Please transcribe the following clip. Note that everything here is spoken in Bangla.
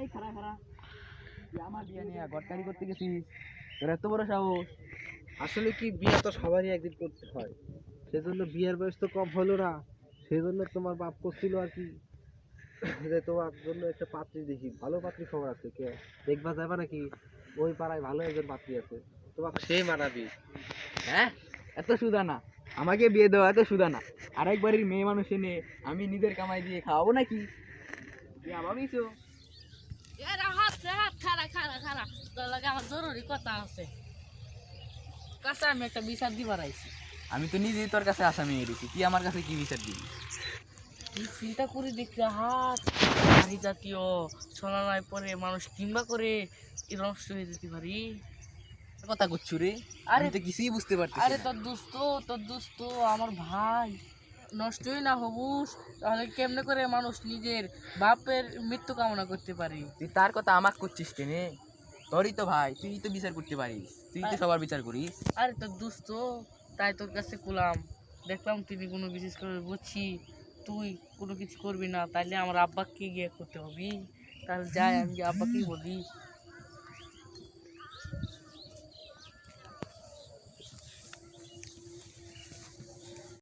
এই খারা খারা আমার বিয়ে নিয়ে গটকারি করতে গেছিস? তোর এত বড় সাহস। আসলে কি বিয়ে তো সবারই একদিন করতে হয়। সেজন্য বিয়ের বয়স তো কম হলো না। সেজন্য তোমার বাপ করছিল আর কি। যে তোমার জন্য একটা পাত্রী দেখি। ভালো পাত্রী খবর আছে কে? দেখবা যাবে নাকি? ওই পাড়ায় ভালো একজন পাত্রী আছে। তোমাকে সেই মানাবি। হ্যাঁ? এত সুদা না আমাকে বিয়ে দেওয়া এত সুদা না আরেক বাড়ির মেয়ে মানুষ এনে আমি নিজের কামাই দিয়ে খাওয়াবো নাকি? বিয়া ভাবিছো। এরা হাত হাত খারা খারা খারা তোর লাগে আমার জরুরি কথা আছে। কাছে আমি একটা বিচার দিবার আইছি। আমি তো নিজেই তোর কাছে আসামি এসেছি তুই আমার কাছে কি বিচার দিবি? চিন্তা করে দেখতে হাত নারী জাতীয় সোনা নয় পরে মানুষ কিংবা করে নষ্ট হয়ে যেতে পারি? কথা করছু রে। আরে তো কিছুই বুঝতে পারছি আরে তোর দোস্ত তোর দোস্ত আমার ভাই। নষ্টই না হবুস তাহলে কেমনে করে মানুষ নিজের বাপের মৃত্যু কামনা করতে পারে? তুই তার কথা আমার করছিস কেনে? তোরই তো ভাই তুই তো বিচার করতে পারিস তুই তো সবার বিচার করিস। আরে তোর দোস্ত তাই তোর কাছে কুলাম। দেখলাম তুই কোনো বিশেষ করে বুঝছি তুই কোনো কিছু করবি না তাইলে আমার আব্বাকে গিয়ে করতে হবে। তাহলে যাই আমি গিয়ে আব্বাকেই বলি।